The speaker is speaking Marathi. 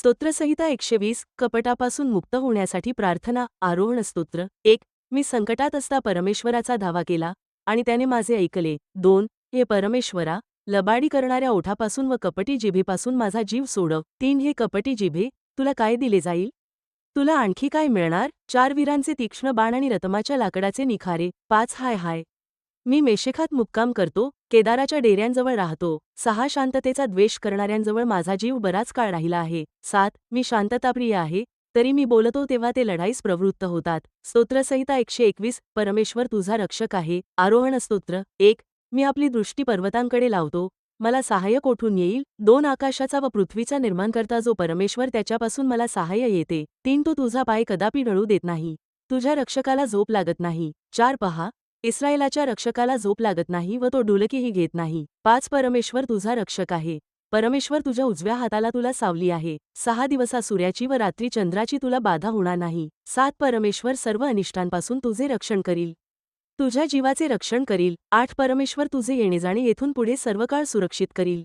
स्तोत्रसंहिता एकशे वीस कपटापासून मुक्त होण्यासाठी प्रार्थना आरोहण स्तोत्र. एक मी संकटात असता परमेश्वराचा धावा केला आणि त्याने माझे ऐकले. दोन हे परमेश्वरा लबाडी करणाऱ्या ओठापासून व कपटी जिभेपासून माझा जीव सोडव. तीन हे कपटी जिभे तुला काय दिले जाईल? तुला आणखी काय मिळणार? चार वीरांचे तीक्ष्ण बाण आणि रतमाच्या लाकडाचे निखारे. पाच हाय हाय. मी मेशेखात मुक्काम करतो केदाराच्या डेऱ्यांजवळ राहतो. सहा शांततेचा द्वेष करणाऱ्यांजवळ माझा जीव बराच काळ राहिला आहे. सात मी शांतताप्रिय आहे. तरी मी बोलतो तेव्हा ते लढाईस प्रवृत्त होतात. स्तोत्रसंहिता एकशे एकवीस परमेश्वर तुझा रक्षक आहे. आरोहण स्तोत्र एक मी आपली दृष्टी पर्वतांकडे लावतो. मला सहाय्य कोठून येईल? दोन आकाशाचा व पृथ्वीचा निर्माण करता जो परमेश्वर त्याच्यापासून मला सहाय्य येते. तीन तो तुझा पाय कदापि ढळू देत नाही. तुझ्या रक्षकाला झोप लागत नाही. चार पहा इस्रायलाच्या रक्षकाला झोप लागत नाही व तो डुलकीही घेत नाही. पाच परमेश्वर तुझा रक्षक आहे. परमेश्वर तुझ्या उजव्या हाताला तुला सावली आहे. सहा दिवसा सूर्याची व रात्री चंद्राची तुला बाधा होणार नाही. सात परमेश्वर सर्व अनिष्टांपासून तुझे रक्षण करील. तुझ्या जीवाचे रक्षण करील. आठ परमेश्वर तुझे येणे जाणे येथून पुढे सर्व काळ सुरक्षित करील.